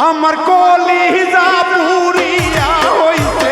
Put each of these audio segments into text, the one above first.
আমার কলিজা পুরিয়া হইছে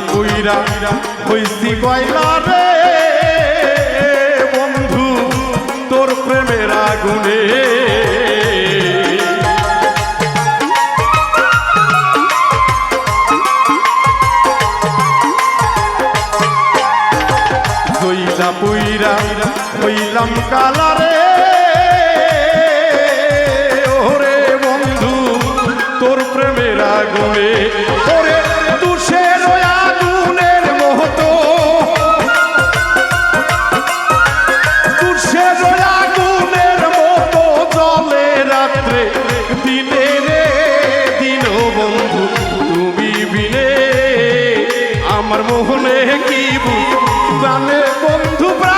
পুইরা হইছি কয়লা রে? বন্ধু, তোর প্রেমের আগুনে। জইলা পুইরা হইলাম কালা রে। ওরে বন্ধু, তোর প্রেমের আগুনে। মোহনে কি জানে বন্ধু প্রা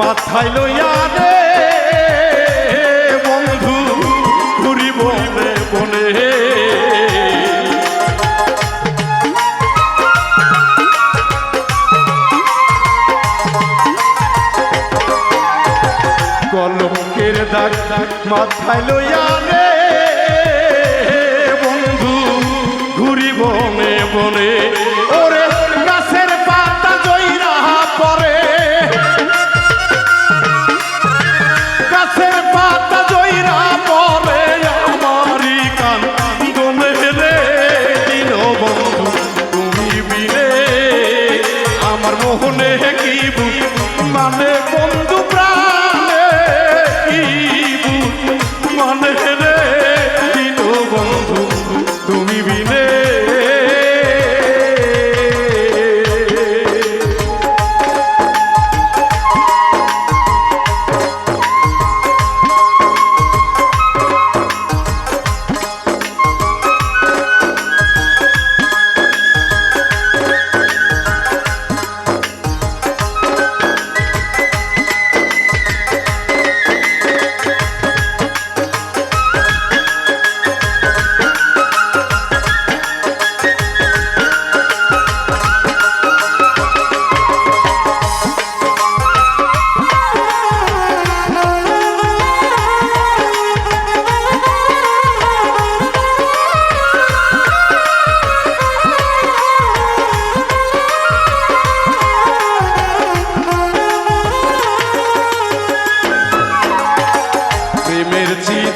মাথায় লইয়া রে বন্ধু ঘুরিব বনে কলমকের দাগ মাথায় লইয়া রে বন্ধু ঘুরিব বনে ওরে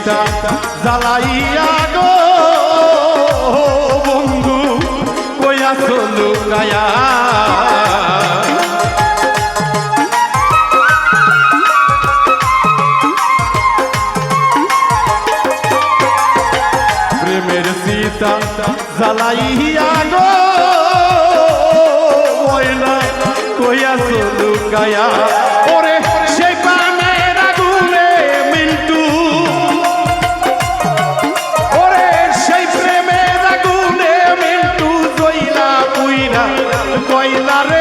চিতা জ্বালাইয়া গো বন্ধু কয়া চলু কায়া প্রেমের চিতা জ্বালাইয়া গো কয়া চলু কায়া পুইরা